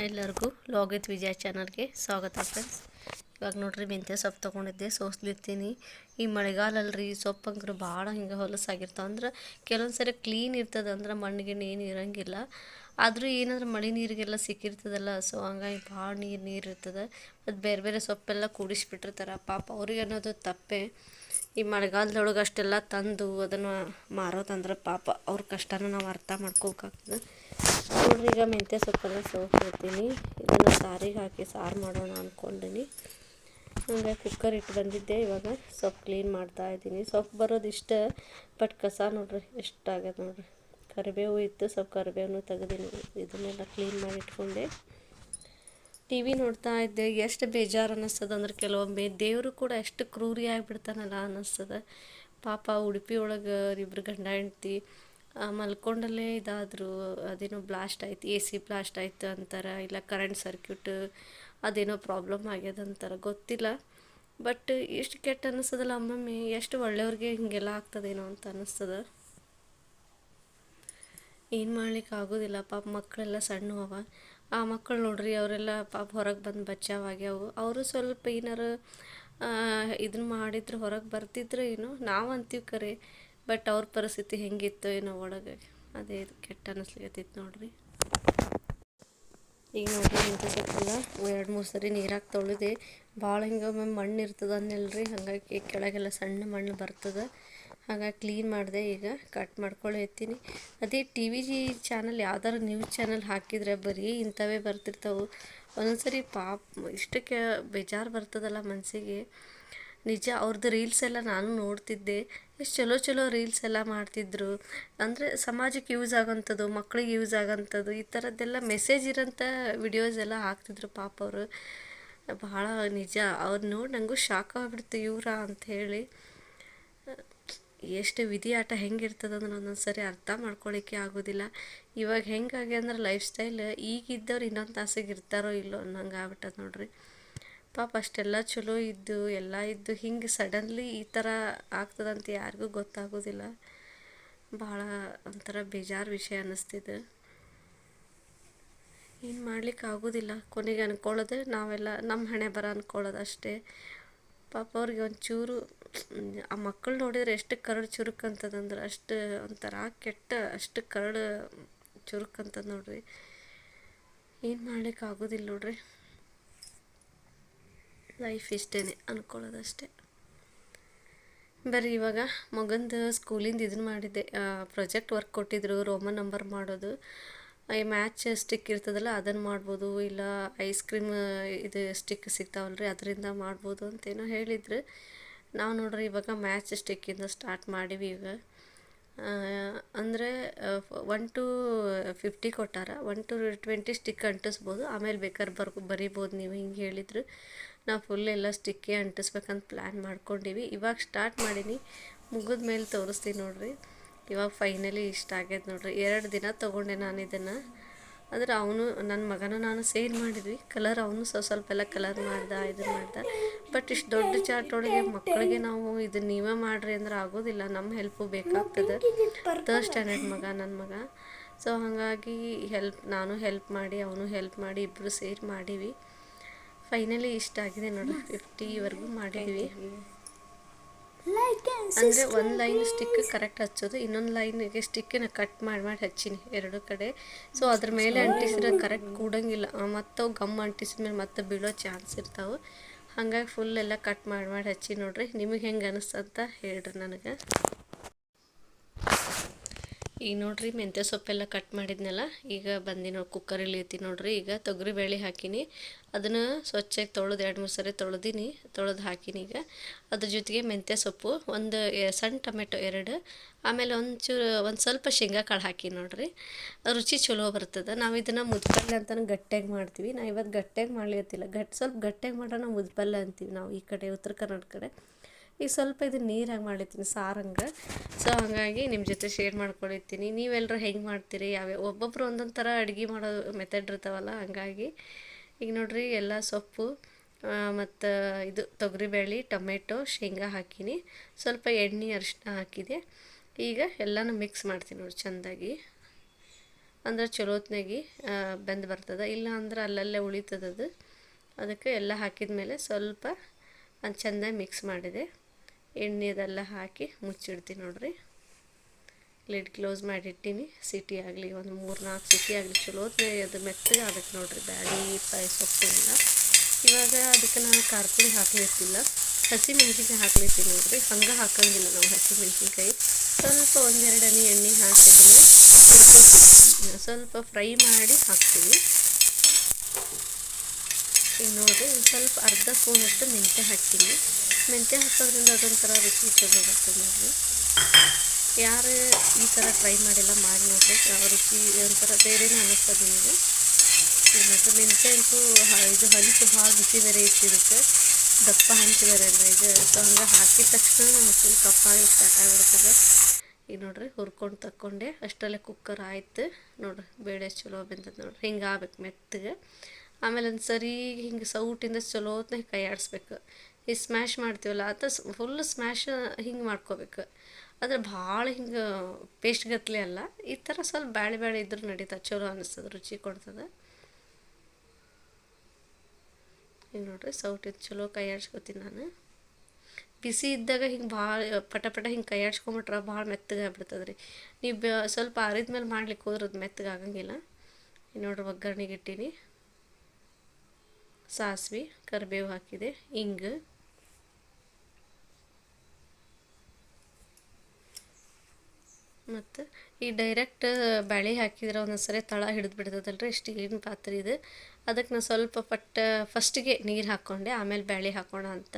ಎಲ್ಲರಿಗೂ ಲೋಗಿತ್ ವಿಜಯ ಚಾನಲ್ಗೆ ಸ್ವಾಗತ ಫ್ರೆಂಡ್ಸ್ ಇವಾಗ ನೋಡ್ರಿ ಮೆಂತ್ಯ ಸೊಪ್ಪು ತೊಗೊಂಡಿದ್ದೆ ಸೋಸ್ಲಿರ್ತೀನಿ ಈ ಮಳೆಗಾಲ ಅಲ್ರಿ ಸೊಪ್ಪು ಅಂದ್ರೆ ಭಾಳ ಹಿಂಗೆ ಹೊಲಸಾಗಿರ್ತಾವೆ ಅಂದ್ರೆ ಕೆಲವೊಂದು ಸರಿ ಕ್ಲೀನ್ ಇರ್ತದೆ ಅಂದ್ರೆ ಮಣ್ಣಿಗೆ ಏನು ಇರಂಗಿಲ್ಲ. ಆದರೂ ಏನಂದ್ರೆ ಮಳೆ ನೀರಿಗೆಲ್ಲ ಸಿಕ್ಕಿರ್ತದಲ್ಲ ಸೊ ಹಂಗಾಗಿ ಭಾಳ ನೀರು ನೀರು ಇರ್ತದೆ ಮತ್ತು ಬೇರೆ ಬೇರೆ ಸೊಪ್ಪೆಲ್ಲ ಕೂಡಿಸ್ಬಿಟ್ಟಿರ್ತಾರೆ. ಪಾಪ ಅವ್ರಿಗೆ ಅನ್ನೋದು ತಪ್ಪೇ. ಈ ಮಳೆಗಾಲದೊಳಗೆ ಅಷ್ಟೆಲ್ಲ ತಂದು ಅದನ್ನು ಮಾರೋದಂದ್ರೆ ಪಾಪ ಅವ್ರ ಕಷ್ಟನ ನಾವು ಅರ್ಥ ಮಾಡ್ಕೋಬೇಕಾಗ್ತದೆ ನೋಡ್ರಿ, ಈಗ ಮೆಂತ್ಯ ಸೊಪ್ಪೆಲ್ಲ ಸೋಸಿರ್ತೀನಿ ಇದನ್ನು ಸಾರಿಗೆ ಹಾಕಿ ಸಾರು ಮಾಡೋಣ ಅಂದ್ಕೊಂಡಿನಿ ಹಂಗೆ ಕುಕ್ಕರ್ ಇಟ್ಟು ಬಂದಿದ್ದೆ. ಇವಾಗ ಸೊಪ್ಪು ಕ್ಲೀನ್ ಮಾಡ್ತಾ ಇದ್ದೀನಿ. ಸೊಪ್ಪು ಬರೋದು ಇಷ್ಟ ಬಟ್ ಕಸ ನೋಡ್ರಿ ಎಷ್ಟಾಗ್ಯದ ನೋಡ್ರಿ. ಕರಿಬೇವು ಇತ್ತು, ಸ್ವಲ್ಪ ಕರಿಬೇವನ್ನು ತೆಗೆದಿನಿ. ಇದನ್ನೆಲ್ಲ ಕ್ಲೀನ್ ಮಾಡಿ ಇಟ್ಕೊಂಡೆ. ಟಿ ವಿ ನೋಡ್ತಾ ಇದ್ದೆ. ಎಷ್ಟು ಬೇಜಾರು ಅನ್ನಿಸ್ತದ ಅಂದ್ರೆ ಕೆಲವೊಮ್ಮೆ. ದೇವರು ಕೂಡ ಎಷ್ಟು ಕ್ರೂರಿ ಆಗಿಬಿಡ್ತಾನಲ್ಲ ಅನ್ನಿಸ್ತದ. ಪಾಪ ಉಡುಪಿ ಒಳಗೆ ಇಬ್ಬರು ಗಂಡ ಹೆಂಡ್ತಿ ಮಲ್ಕೊಂಡಲ್ಲೇ ಇದಾದರೂ. ಅದೇನೋ ಬ್ಲಾಸ್ಟ್ ಆಯ್ತು ಎ ಸಿ ಬ್ಲಾಸ್ಟ್ ಆಯ್ತು ಅಂತಾರೆ, ಇಲ್ಲ ಕರೆಂಟ್ ಸರ್ಕ್ಯೂಟ್ ಅದೇನೋ ಪ್ರಾಬ್ಲಮ್ ಆಗ್ಯದ ಅಂತಾರೆ, ಗೊತ್ತಿಲ್ಲ. ಬಟ್ ಎಷ್ಟು ಕೆಟ್ಟ ಅನ್ನಿಸ್ತದಲ್ಲ ಒಮ್ಮೊಮ್ಮೆ ಎಷ್ಟು ಒಳ್ಳೆಯವ್ರಿಗೆ ಹಿಂಗೆಲ್ಲ ಆಗ್ತದೇನೋ ಅಂತ ಅನ್ನಿಸ್ತದ. ಏನು ಮಾಡ್ಲಿಕ್ಕೆ ಆಗೋದಿಲ್ಲ. ಪಾಪ ಮಕ್ಕಳೆಲ್ಲ ಸಣ್ಣ ಅವ. ಆ ಮಕ್ಕಳು ನೋಡ್ರಿ ಅವರೆಲ್ಲ ಪಾಪ ಹೊರಗೆ ಬಂದು ಬಚಾವಾಗ್ಯಾವು ಅವರು ಸ್ವಲ್ಪ ಏನಾರು ಇದನ್ನ ಮಾಡಿದ್ರೆ ಹೊರಗೆ ಬರ್ತಿದ್ರು ಏನು, ನಾವು ಅಂತೀವಿ ಕರೆ. ಬಟ್ ಅವ್ರ ಪರಿಸ್ಥಿತಿ ಹೆಂಗಿತ್ತು ಏನೋ ಒಳಗೆ ಅದೇ ಕೆಟ್ಟ ಅನ್ನಿಸ್ಲಿಕತ್ತಿತ್ತು ನೋಡ್ರಿ. ಈಗ ನೋಡ್ರಿ ಇಂಥ ಸೊಪ್ಪೆಲ್ಲ ಎರಡು ಮೂರು ಸರಿ ನೀರಾಗಿ ತೊಳೆದೆ. ಭಾಳ ಹಿಂಗೆ ಒಮ್ಮೆ ಮಣ್ಣು ಇರ್ತದೆ ಅನ್ನಲ್ರಿ. ಹಾಗಾಗಿ ಕೆಳಗೆಲ್ಲ ಸಣ್ಣ ಮಣ್ಣು ಬರ್ತದೆ. ಹಾಗಾಗಿ ಕ್ಲೀನ್ ಮಾಡಿದೆ. ಈಗ ಕಟ್ ಮಾಡ್ಕೊಳ್ಳೋ ಎತ್ತೀನಿ ಅದೇ ಟಿ ವಿ ಜಿ ಚಾನಲ್ ಯಾವ್ದಾದ್ರು ನ್ಯೂಸ್ ಚಾನಲ್ ಹಾಕಿದರೆ ಬರೀ ಇಂಥವೇ ಬರ್ತಿರ್ತಾವೆ. ಒಂದೊಂದ್ಸರಿ ಪಾಪ ಇಷ್ಟಕ್ಕೆ ಬೇಜಾರು ಬರ್ತದಲ್ಲ ಮನಸ್ಸಿಗೆ ನಿಜ ಅವ್ರದ್ದು ರೀಲ್ಸ್ ಎಲ್ಲ ನಾನು ನೋಡ್ತಿದ್ದೆ. ಎಷ್ಟು ಚಲೋ ಚಲೋ ರೀಲ್ಸ್ ಎಲ್ಲ ಮಾಡ್ತಿದ್ರು. ಅಂದರೆ ಸಮಾಜಕ್ಕೆ ಯೂಸ್ ಆಗೋಂಥದ್ದು, ಮಕ್ಳಿಗೆ ಯೂಸ್ ಆಗೋಂಥದ್ದು, ಈ ಥರದ್ದೆಲ್ಲ ಮೆಸೇಜ್ ಇರೋಂಥ ವಿಡಿಯೋಸ್ ಎಲ್ಲ ಹಾಕ್ತಿದ್ರು ಪಾಪ ಅವರು. ಭಾಳ ನಿಜ. ಅವ್ರು ನೋಡಿ ನನಗೂ ಶಾಕ್ ಆಗಿಬಿಡ್ತು ಇವರ ಅಂಥೇಳಿ ಎಷ್ಟು ವಿಧಿ ಆಟ ಹೆಂಗಿರ್ತದೆ ಅಂದ್ರೆ ಒಂದೊಂದು ಸರಿ ಅರ್ಥ ಮಾಡ್ಕೊಳ್ಳಿಕ್ಕೆ ಆಗೋದಿಲ್ಲ. ಇವಾಗ ಹೆಂಗಾಗಿ ಅಂದ್ರೆ ಲೈಫ್ ಸ್ಟೈಲ್ ಈಗಿದ್ದವ್ರು ಇನ್ನೊಂದು ತಾಸಿಗೆ ಇರ್ತಾರೋ ಇಲ್ಲೋ ಅನ್ನಂಗೆ ಆಗ್ಬಿಟ್ಟದ ನೋಡ್ರಿ. ಪಾಪ ಅಷ್ಟೆಲ್ಲ ಚಲೋ ಇದ್ದು, ಎಲ್ಲ ಇದ್ದು ಹಿಂಗೆ ಸಡನ್ಲಿ ಈ ಥರ ಆಗ್ತದಂತ ಯಾರಿಗೂ ಗೊತ್ತಾಗೋದಿಲ್ಲ. ಭಾಳ ಒಂಥರ ಬೇಜಾರು ವಿಷಯ ಅನ್ನಿಸ್ತಿದೆ ಏನು ಮಾಡ್ಲಿಕ್ಕೆ ಆಗೋದಿಲ್ಲ. ಕೊನೆಗೆ ಅನ್ಕೊಳ್ಳೋದೆ ನಾವೆಲ್ಲ ನಮ್ಮ ಹಣೆ ಬರ ಅಂದ್ಕೊಳ್ಳೋದು ಅಷ್ಟೇ. ಪಾಪ ಅವ್ರಿಗೆ ಒಂಚೂರು ಆ ಮಕ್ಕಳು ನೋಡಿದ್ರೆ ಎಷ್ಟು ಕರಡು ಚುರುಕಂತದಂದ್ರೆ ಅಷ್ಟು ಒಂಥರ ಕೆಟ್ಟ ಅಷ್ಟು ಕರಡು ಚುರುಕಂತದ ನೋಡ್ರಿ. ಏನು ಮಾಡ್ಲಿಕ್ಕೆ ಆಗೋದಿಲ್ಲ ನೋಡ್ರಿ. ಲೈಫ್ ಇಷ್ಟೇ ಅನ್ಕೊಳ್ಳೋದಷ್ಟೇ. ಬರ್ರಿ ಇವಾಗ ಮಗಂದು ಸ್ಕೂಲಿಂದ ಇದನ್ನು ಮಾಡಿದ್ದೆ ಪ್ರಾಜೆಕ್ಟ್ ವರ್ಕ್ ಕೊಟ್ಟಿದ್ರು ರೋಮನ್ ನಂಬರ್ ಮಾಡೋದು. ಈ ಮ್ಯಾಚ್ ಸ್ಟಿಕ್ ಇರ್ತದಲ್ಲ ಅದನ್ನು ಮಾಡ್ಬೋದು, ಇಲ್ಲ ಐಸ್ ಕ್ರೀಮ್ ಇದು ಸ್ಟಿಕ್ ಸಿಗ್ತಾವಲ್ರಿ, ಅದರಿಂದ ಮಾಡ್ಬೋದು ಅಂತೇನೋ ಹೇಳಿದ್ರು. ನಾವು ನೋಡ್ರಿ, ಇವಾಗ ಮ್ಯಾಚ್ ಸ್ಟಿಕ್ಕಿಂದ ಸ್ಟಾರ್ಟ್ ಮಾಡೀವಿ ಈಗ. ಅಂದರೆ ಒನ್ ಟು ಫಿಫ್ಟಿ ಕೊಟ್ಟಾರ ಒನ್ ಟು ಟ್ವೆಂಟಿ ಸ್ಟಿಕ್ ಅಂಟಿಸ್ಬೋದು. ಆಮೇಲೆ ಬೇಕಾದ್ರೆ ಬರ್ ಬರಿಬೋದು ನೀವು ಹಿಂಗೆ ಹೇಳಿದ್ರು. ನಾವು ಫುಲ್ ಎಲ್ಲ ಸ್ಟಿಕ್ಕೇ ಅಂಟಿಸ್ಬೇಕಂತ ಪ್ಲ್ಯಾನ್ ಮಾಡ್ಕೊಂಡೀವಿ. ಇವಾಗ ಸ್ಟಾರ್ಟ್ ಮಾಡೀನಿ ಮುಗಿದ ಮೇಲೆ ತೋರಿಸ್ತೀನಿ ನೋಡ್ರಿ. ಇವಾಗ ಫೈನಲಿ ಇಷ್ಟ ಆಗ್ಯದ ನೋಡ್ರಿ. ಎರಡು ದಿನ ತೊಗೊಂಡೆ ನಾನು ಇದನ್ನು. ಆದರೆ ಅವನು ನನ್ನ ಮಗನ ನಾನು ಸೇಲ್ ಮಾಡಿದ್ವಿ. ಕಲರ್ ಅವನು ಸ್ವಲ್ಪ ಸ್ವಲ್ಪ ಎಲ್ಲ ಕಲರ್ ಮಾಡ್ದ, ಇದು ಮಾಡ್ದೆ. ಬಟ್ ಇಷ್ಟು ದೊಡ್ಡ ಚಾರ್ಟ್ ಒಳಗೆ ಮಕ್ಕಳಿಗೆ ನಾವು ಇದು ನೀವೇ ಮಾಡ್ರಿ ಅಂದ್ರೆ ಆಗೋದಿಲ್ಲ. ನಮ್ಮ ಹೆಲ್ಪು ಬೇಕಾಗ್ತದೆ. ಥರ್ಡ್ ಸ್ಟ್ಯಾಂಡರ್ಡ್ ಮಗ ನನ್ನ ಮಗ. ಸೊ ಹಾಗಾಗಿ ಹೆಲ್ಪ್ ನಾನು ಹೆಲ್ಪ್ ಮಾಡಿ, ಅವನು ಹೆಲ್ಪ್ ಮಾಡಿ ಇಬ್ಬರು ಸೇರಿ ಮಾಡೀವಿ ಫೈನಲಿ ಇಷ್ಟ ಆಗಿದೆ ನೋಡಿ ಫಿಫ್ಟಿವರೆಗೂ ಮಾಡಿದ್ವಿ. ಅಂದರೆ ಒಂದು ಲೈನ್ ಸ್ಟಿಕ್ ಕರೆಕ್ಟ್ ಹಚ್ಚೋದು ಇನ್ನೊಂದು ಲೈನಿಗೆ ಸ್ಟಿಕ್ಕನ್ನ ಕಟ್ ಮಾಡಿ ಮಾಡಿ ಹಚ್ಚೀನಿ ಎರಡು ಕಡೆ. ಸೊ ಅದ್ರ ಮೇಲೆ ಅಂಟಿಸಿದ್ರೆ ಕರೆಕ್ಟ್ ಕೂಡಂಗಿಲ್ಲ. ಮತ್ತು ಗಮ್ ಅಂಟಿಸಿದ ಮೇಲೆ ಮತ್ತೆ ಬೀಳೋ ಚಾನ್ಸ್ ಇರ್ತಾವೆ. ಹಾಗಾಗಿ ಫುಲ್ ಎಲ್ಲ ಕಟ್ ಮಾಡಿ ಮಾಡಿ ಹಚ್ಚಿ ನೋಡ್ರಿ. ನಿಮಗೆ ಹೆಂಗೆ ಅನಿಸ್ತಂತ ಹೇಳ್ರಿ ನನಗೆ. ಈಗ ನೋಡ್ರಿ ಮೆಂತ್ಯ ಸೊಪ್ಪೆಲ್ಲ ಕಟ್ ಮಾಡಿದ್ನಲ್ಲ, ಈಗ ಬಂದು ನೋಡಿ ಕುಕ್ಕರಲ್ಲಿ ಐತಿ ನೋಡ್ರಿ, ಈಗ ತೊಗರಿ ಬೇಳೆ ಹಾಕಿನಿ. ಅದನ್ನು ಸ್ವಚ್ಛಾಗಿ ತೊಳೆದು, ಎರಡು ಮೂರು ಸರಿ ತೊಳೆದೀನಿ, ತೊಳೆದು ಹಾಕಿನಿ ಈಗ. ಅದ್ರ ಜೊತೆಗೆ ಮೆಂತ್ಯ ಸೊಪ್ಪು, ಒಂದು ಸಣ್ಣ ಟೊಮೆಟೊ ಎರಡು, ಆಮೇಲೆ ಒಂಚೂರು, ಒಂದು ಸ್ವಲ್ಪ ಶೇಂಗಾ ಕಾಳು ಹಾಕಿ ನೋಡ್ರಿ. ರುಚಿ ಚಲೋ ಬರ್ತದೆ. ನಾವು ಇದನ್ನು ಮುದ್ಪಲ್ಲೆ ಅಂತಲೂ ಗಟ್ಟಿಯಾಗಿ ಮಾಡ್ತೀವಿ. ನಾವು ಇವತ್ತು ಗಟ್ಟಿಯಾಗಿ ಮಾಡ್ಲಿತ್ತಿಲ್ಲ ಗಟ್ಟಿ ಸ್ವಲ್ಪ ಗಟ್ಟಿಯಾಗಿ ಮಾಡೋಣ ಮುದ್ಪಲ್ಲೆ ಅಂತೀವಿ ನಾವು ಈ ಕಡೆ, ಉತ್ತರ ಕರ್ನಾಟಕ ಕಡೆ. ಈಗ ಸ್ವಲ್ಪ ಇದು ನೀರಾಗಿ ಮಾಡಿರ್ತೀನಿ, ಸಾರಂಗೆ. ಸೊ ಹಾಗಾಗಿ ನಿಮ್ಮ ಜೊತೆ ಶೇರ್ ಮಾಡ್ಕೊಂಡಿರ್ತೀನಿ. ನೀವೆಲ್ಲರೂ ಹೆಂಗೆ ಮಾಡ್ತೀರಿ? ಯಾವ್ಯಾವ ಒಬ್ಬೊಬ್ರು ಒಂದೊಂದು ಥರ ಅಡುಗೆ ಮಾಡೋ ಮೆಥಡ್ ಇರ್ತಾವಲ್ಲ, ಹಾಗಾಗಿ. ಈಗ ನೋಡ್ರಿ, ಎಲ್ಲ ಸೊಪ್ಪು ಮತ್ತು ಇದು ತೊಗರಿಬೇಳೆ, ಟೊಮೆಟೊ, ಶೇಂಗಾ ಹಾಕೀನಿ. ಸ್ವಲ್ಪ ಎಣ್ಣೆ ಅರಿಶಿನ ಹಾಕಿದೆ. ಈಗ ಎಲ್ಲನೂ ಮಿಕ್ಸ್ ಮಾಡ್ತೀನಿ ನೋಡಿ ಚೆಂದಾಗಿ. ಅಂದ್ರೆ ಚಲೋತ್ನಾಗಿ ಬೆಂದು ಬರ್ತದೆ. ಇಲ್ಲ ಅಂದ್ರೆ ಅಲ್ಲಲ್ಲೇ ಉಳಿತದದು ಅದು. ಅದಕ್ಕೆ ಎಲ್ಲ ಹಾಕಿದ ಮೇಲೆ ಸ್ವಲ್ಪ ಅದು ಚೆಂದ ಮಿಕ್ಸ್ ಮಾಡಿದೆ. ಎಣ್ಣೆ ಅದೆಲ್ಲ ಹಾಕಿ ಮುಚ್ಚಿಡ್ತೀನಿ ನೋಡ್ರಿ. Lid close ಮಾಡಿಟ್ಟಿನಿ. ಸಿಟಿ ಆಗಲಿ, ಒಂದು ಮೂರು ನಾಲ್ಕು ಸಿಟಿ ಆಗಲಿ ಚಲೋತ್ನೇ ಅದು ಮೆತ್ತಗೆ ಆಗಬೇಕು ನೋಡ್ರಿ. ಬ್ಯಾಡಿ ಪಾಯಿ ಸೊಪ್ಪು ಎಲ್ಲ. ಇವಾಗ ಅದಕ್ಕೆ ನಾನು ಖಾರ ಪುಡಿ ಹಾಕ್ಲಿರ್ತಿಲ್ಲ ಹಸಿ ಮೆಣಸಿನ್ಕಾಯಿ ಹಾಕ್ಲಿರ್ತೀನಿ ನೋಡ್ರಿ. ಹಂಗೆ ಹಾಕಂಗಿಲ್ಲ ನಾವು ಹಸಿ ಮೆಣಸಿನ್ಕಾಯಿ. ಸ್ವಲ್ಪ ಒಂದೆರಡನಿ ಎಣ್ಣೆ ಹಾಕಿದ್ರೆ ಸ್ವಲ್ಪ ಫ್ರೈ ಮಾಡಿ ಹಾಕ್ತೀವಿ ಈಗ ನೋಡಿರಿ ಒಂದು ಸ್ವಲ್ಪ ಅರ್ಧ ಸ್ಪೂನಷ್ಟು ಮೆಂತ್ಯ ಹಾಕ್ತೀನಿ. ಮೆಂತ್ಯ ಹಾಕೋದ್ರಿಂದ ಅದೊಂಥರ ರುಚಿ ಬರ್ತದೆ ನೋಡಿರಿ ಯಾರು ಈ ಥರ ಟ್ರೈ ಮಾಡಿಲ್ಲ, ಮಾಡಿ ನೋಡಿರಿ ರುಚಿ ಒಂಥರ ಬೇರೆನೇ ಅನ್ನಿಸ್ತದೆ ನಿಮಗೆ. ಮತ್ತು ಮೆಂತ್ಯ ಅಂತೂ ಇದು ಹಂಚು ಭಾಳ ಬಿಸಿ ಬೇರೆ ಇಟ್ಟಿರುತ್ತೆ. ದಪ್ಪ ಹಂಚು ಬೇರೆ ಅಲ್ಲ, ಇದು ಸೊ ಹಂಗೆ ಹಾಕಿದ ತಕ್ಷಣ ಫುಲ್ ಕಪ್ಪಾಗಿ ಸ್ಟಾರ್ಟ್ ಆಗಿಬಿಡ್ತದೆ ಈಗ ನೋಡಿರಿ ಹುರ್ಕೊಂಡು ತಕ್ಕೊಂಡೆ. ಅಷ್ಟರಲ್ಲೇ ಕುಕ್ಕರ್ ಆಯ್ತು. ನೋಡಿರಿ ಬೇಳೆ ಚಲೋ ಬೆಂದದ ನೋಡಿರಿ. ಹಿಂಗೆ ಆಗ್ಬೇಕು ಮೆತ್ತಗೆ. ಆಮೇಲೆ ಒಂದು ಸರಿ ಹಿಂಗೆ ಸೌಟಿಂದ ಚಲೋತ್ನ ಕೈ ಆಡಿಸ್ಬೇಕು. ಈ ಸ್ಮ್ಯಾಶ್ ಮಾಡ್ತೀವಲ್ಲ, ಆತ ಫುಲ್ ಸ್ಮ್ಯಾಶ್ ಹಿಂಗೆ ಮಾಡ್ಕೋಬೇಕು. ಆದರೆ ಭಾಳ ಹಿಂಗೆ ಪೇಸ್ಟ್ ಗತ್ಲೆ ಅಲ್ಲ, ಈ ಥರ ಸ್ವಲ್ಪ ಬ್ಯಾಳೆ ಬ್ಯಾಳೆ ಇದ್ರೂ ನಡೀತದೆ ಚಲೋ ಅನ್ನಿಸ್ತದೆ ರುಚಿ ಕೊಡ್ತದೆ. ಈಗ ನೋಡ್ರಿ ಸೌಟಿದ್ದು ಚಲೋ ಕೈ ಆಡ್ಸ್ಕೊತೀನಿ ನಾನು. ಬಿಸಿ ಇದ್ದಾಗ ಹಿಂಗೆ ಭಾಳ ಪಟ ಪಟ ಹಿಂಗೆ ಕೈ ಆಡ್ಸ್ಕೊಂಬಿಟ್ರೆ ಭಾಳ ಮೆತ್ತಗೆ ಆಗ್ಬಿಡ್ತದೆ ರೀ ನೀವು ಸ್ವಲ್ಪ ಆರಿದ ಮೇಲೆ ಮಾಡ್ಲಿಕ್ಕೆ ಹೋದ್ರೆ ಅದು ಮೆತ್ತಗೆ ಆಗಂಗಿಲ್ಲ. ನೋಡ್ರಿ ಒಗ್ಗರಣೆಗೆ ಇಟ್ಟೀನಿ. ಸಾಸಿವೆ, ಕರಿಬೇವು ಹಾಕಿದೆ, ಇಂಗು. ಮತ್ತು ಈ ಡೈರೆಕ್ಟ್ ಬ್ಯಾಳೆ ಹಾಕಿದ್ರೆ ಒಂದೊಂದ್ಸರಿ ತಳ ಹಿಡಿದು ಬಿಡ್ತದಲ್ರಿ ಏನು ಪಾತ್ರೆ ಇದು. ಅದಕ್ಕೆ ನಾನು ಸ್ವಲ್ಪ ಪಟ್ಟ ಫಸ್ಟಿಗೆ ನೀರು ಹಾಕ್ಕೊಂಡೆ ಆಮೇಲೆ ಬ್ಯಾಳೆ ಹಾಕೋಣ ಅಂತ.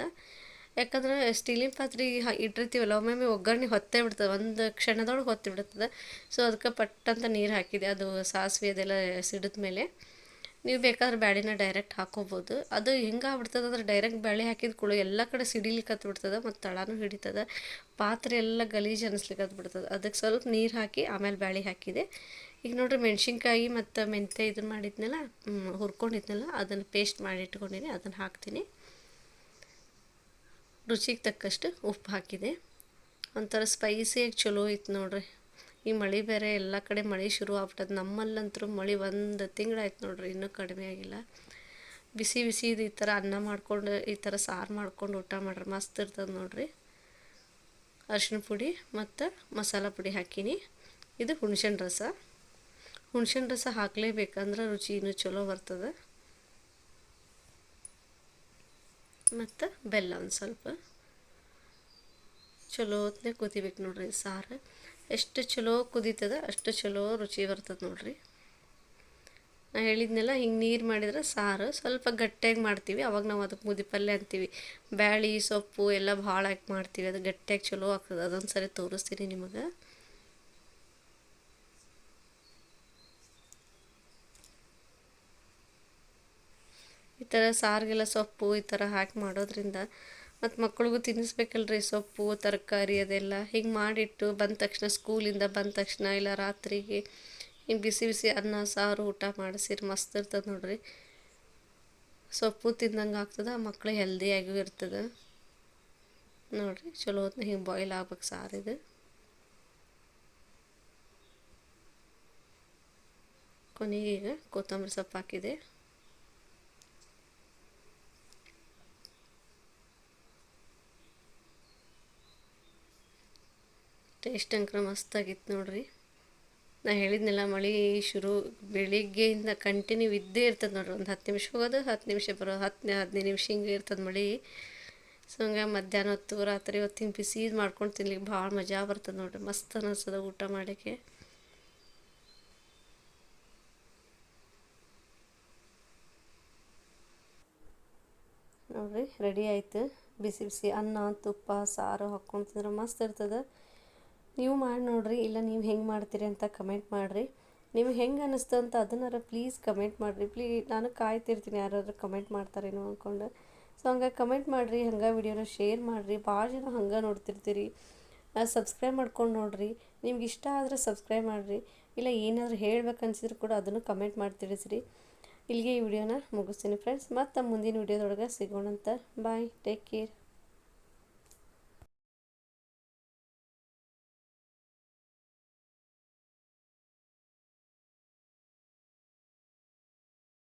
ಯಾಕಂದ್ರೆ ಸ್ಟೀಲಿನ ಪಾತ್ರೆ ಇಟ್ಟಿರ್ತೀವಲ್ಲ, ಒಮ್ಮೊಮ್ಮೆ ಒಗ್ಗರಣೆ ಹೊತ್ತೇ ಬಿಡ್ತದೆ, ಒಂದು ಕ್ಷಣದೊಳಗೆ ಹೊತ್ತಿ ಬಿಡ್ತದೆ. ಸೊ ಅದಕ್ಕೆ ಪಟ್ಟಂತ ನೀರು ಹಾಕಿದೆ, ಅದು ಸಾಸಿವೆ ಅದೆಲ್ಲ ಸಿಡಿದ ಮೇಲೆ ನೀವು ಬೇಕಾದ್ರೆ ಬ್ಯಾಳಿನ ಡೈರೆಕ್ಟ್ ಹಾಕೋಬೋದು. ಅದು ಹೆಂಗೆ ಆಗ್ಬಿಡ್ತದೆ ಅಂದ್ರೆ ಡೈರೆಕ್ಟ್ ಬ್ಯಾಳಿ ಹಾಕಿದ ಕೂಡ ಎಲ್ಲ ಕಡೆ ಸಿಡಿಲಿಕ್ಕೆ ಬಿಡ್ತದೆ ಮತ್ತು ತಳನೂ ಹಿಡಿತದೆ. ಪಾತ್ರೆ ಎಲ್ಲ ಗಲೀಜು ಅನ್ನಿಸ್ಲಿಕ್ಕೆ ಬಿಡ್ತದೆ. ಅದಕ್ಕೆ ಸ್ವಲ್ಪ ನೀರು ಹಾಕಿ ಆಮೇಲೆ ಬ್ಯಾಳಿ ಹಾಕಿದೆ. ಈಗ ನೋಡಿರಿ ಮೆಣಸಿನ್ಕಾಯಿ ಮತ್ತು ಮೆಂತ್ಯ ಇದನ್ನು ಮಾಡಿದ್ನಲ್ಲ ಹುರ್ಕೊಂಡಿದ್ನಲ್ಲ, ಅದನ್ನು ಪೇಸ್ಟ್ ಮಾಡಿ ಅದನ್ನು ಹಾಕ್ತೀನಿ. ರುಚಿಗೆ ತಕ್ಕಷ್ಟು ಉಪ್ಪು ಹಾಕಿದೆ. ಒಂಥರ ಸ್ಪೈಸಿಯಾಗಿ ಚಲೋ ಇತ್ತು ನೋಡ್ರಿ. ಈ ಮಳೆ ಬೇರೆ ಎಲ್ಲ ಕಡೆ ಮಳೆ ಶುರು ಆಗ್ಬಿಟ್ಟದ. ನಮ್ಮಲ್ಲಂತೂ ಮಳೆ ಒಂದು ತಿಂಗಳಾಯ್ತು ನೋಡ್ರಿ, ಇನ್ನೂ ಕಡಿಮೆ ಆಗಿಲ್ಲ. ಬಿಸಿ ಬಿಸಿ ಇದು ಈ ಥರ ಅನ್ನ ಮಾಡ್ಕೊಂಡು, ಈ ಥರ ಸಾರು ಮಾಡ್ಕೊಂಡು ಊಟ ಮಾಡ್ರಿ ಮಸ್ತ್ ಇರ್ತದೆ ನೋಡ್ರಿ. ಅರ್ಶಿನ ಪುಡಿ ಮತ್ತು ಮಸಾಲ ಪುಡಿ ಹಾಕೀನಿ. ಇದು ಹುಣ್ಸೆಹಣ್ಣು ರಸ. ಹುಣ್ಸೆಹಣ್ಣು ರಸ ಹಾಕಲೇಬೇಕಂದ್ರೆ ರುಚಿ ಇನ್ನೂ ಚಲೋ ಬರ್ತದೆ. ಮತ್ತು ಬೆಲ್ಲ ಒಂದು ಸ್ವಲ್ಪ. ಚಲೋ ಹೊತ್ತನೇ ಕುದಿಬೇಕು ನೋಡ್ರಿ ಸಾರು. ಎಷ್ಟು ಚಲೋ ಕುದೀತದ, ಅಷ್ಟು ಚಲೋ ರುಚಿ ಬರ್ತದೆ ನೋಡ್ರಿ. ನಾ ಹೇಳಿದ್ನೆಲ್ಲ, ಹಿಂಗೆ ನೀರು ಮಾಡಿದ್ರೆ ಸಾರು ಸ್ವಲ್ಪ ಗಟ್ಟಿಯಾಗಿ ಮಾಡ್ತೀವಿ, ಅವಾಗ ನಾವು ಅದಕ್ಕೆ ಮುದಿ ಪಲ್ಯ ಅಂತೀವಿ. ಬ್ಯಾಳಿ, ಸೊಪ್ಪು ಎಲ್ಲ ಭಾಳ ಹಾಕಿ ಮಾಡ್ತೀವಿ, ಅದು ಗಟ್ಟಿಯಾಗಿ ಚಲೋ ಆಗ್ತದೆ. ಅದೊಂದು ಸರಿ ತೋರಿಸ್ತೀನಿ ನಿಮಗೆ. ಈ ಥರ ಸಾರಿಗೆಲ್ಲ ಸೊಪ್ಪು ಈ ಥರ ಹಾಕಿ ಮಾಡೋದ್ರಿಂದ ಮತ್ತು ಮಕ್ಳಿಗೂ ತಿನ್ನಿಸ್ಬೇಕಲ್ರಿ ಸೊಪ್ಪು, ತರಕಾರಿ ಅದೆಲ್ಲ. ಹಿಂಗೆ ಮಾಡಿಟ್ಟು ಬಂದ ತಕ್ಷಣ ಸ್ಕೂಲಿಂದ ಬಂದ ತಕ್ಷಣ ಇಲ್ಲ ರಾತ್ರಿಗೆ ಹಿಂಗೆ ಬಿಸಿ ಬಿಸಿ ಅನ್ನ, ಸಾರು, ಊಟ ಮಾಡಿಸಿರಿ ಮಸ್ತ್ ಇರ್ತದೆ ನೋಡ್ರಿ. ಸೊಪ್ಪು ತಿಂದಂಗೆ ಆಗ್ತದೆ ಮಕ್ಕಳು ಹೆಲ್ದಿಯಾಗೂ ಇರ್ತದೆ. ನೋಡಿರಿ ಚಲೋ ಹೊತ್ತಿನ ಹಿಂಗೆ ಬಾಯ್ಲ್ ಆಗ್ಬೇಕು ಸಾರಿದು ಕೊನೆಗೆ ಈಗ ಕೊತ್ತಂಬರಿ ಸೊಪ್ಪು ಹಾಕಿದೆ. ಟೇಸ್ಟ್ ಅಂಕರ ಮಸ್ತಾಗಿತ್ತು ನೋಡ್ರಿ. ನಾ ಹೇಳಿದ್ನೆಲ್ಲ ಮಳೆ ಶುರು ಬೆಳಿಗ್ಗೆಯಿಂದ ಕಂಟಿನ್ಯೂ ಇದ್ದೇ ಇರ್ತದೆ ನೋಡ್ರಿ. ಒಂದು ಹತ್ತು ನಿಮಿಷ ಹೋಗೋದು, ಹತ್ತು ನಿಮಿಷ ಬರೋ ಹತ್ತು ಹದಿನೈದು ನಿಮಿಷ ಹಿಂಗೆ ಇರ್ತದೆ ಮಳೆ. ಸೊ ಹಂಗೆ ಮಧ್ಯಾಹ್ನ ಹೊತ್ತು, ರಾತ್ರಿ ಹೊತ್ತಿನ ಬಿಸಿ ಮಾಡ್ಕೊಂಡು ತಿನ್ಲಿಕ್ಕೆ ಭಾಳ ಮಜಾ ಬರ್ತದೆ ನೋಡ್ರಿ. ಮಸ್ತ್ ಅನ್ನಿಸ್ತದೆ ಊಟ ಮಾಡೋಕ್ಕೆ. ನೋಡ್ರಿ ರೆಡಿ ಆಯ್ತು. ಬಿಸಿ ಬಿಸಿ ಅನ್ನ, ತುಪ್ಪ, ಸಾರು ಹಾಕ್ಕೊಂಡು ತಿಂದ್ರೆ ಮಸ್ತ್ ಇರ್ತದೆ. ನೀವು ಮಾಡಿ ನೋಡಿರಿ, ಇಲ್ಲ ನೀವು ಹೆಂಗೆ ಮಾಡ್ತೀರಿ ಅಂತ ಕಮೆಂಟ್ ಮಾಡಿರಿ. ನಿಮ್ಗೆ ಹೆಂಗೆ ಅನ್ನಿಸ್ತು ಅಂತ ಅದನ್ನಾರ ಪ್ಲೀಸ್ ಕಮೆಂಟ್ ಮಾಡಿರಿ. ಪ್ಲೀ ನಾನು ಕಾಯ್ತಿರ್ತೀನಿ ಯಾರಾದರೂ ಕಮೆಂಟ್ ಮಾಡ್ತಾರೇನೋ ಅಂದ್ಕೊಂಡು ಸೊ ಹಂಗೆ ಕಮೆಂಟ್ ಮಾಡಿರಿ, ಹಂಗೆ ವಿಡಿಯೋನ ಶೇರ್ ಮಾಡಿರಿ. ಭಾಳ ಜನ ಹಂಗೆ ನೋಡ್ತಿರ್ತೀರಿ. ಸಬ್ಸ್ಕ್ರೈಬ್ ಮಾಡ್ಕೊಂಡು ನೋಡಿರಿ. ನಿಮ್ಗೆ ಇಷ್ಟ ಆದರೆ ಸಬ್ಸ್ಕ್ರೈಬ್ ಮಾಡಿರಿ. ಇಲ್ಲ ಏನಾದರೂ ಹೇಳ್ಬೇಕು ಕೂಡ ಅದನ್ನು ಕಮೆಂಟ್ ಮಾಡಿ ತಿಳಿಸ್ರಿ. ಇಲ್ಲಿಗೆ ಈ ವಿಡಿಯೋನ ಮುಗಿಸ್ತೀನಿ ಫ್ರೆಂಡ್ಸ್ ಮತ್ತು ಮುಂದಿನ ವಿಡಿಯೋದೊಳಗೆ ಸಿಗೋಣಂತ. Bye take care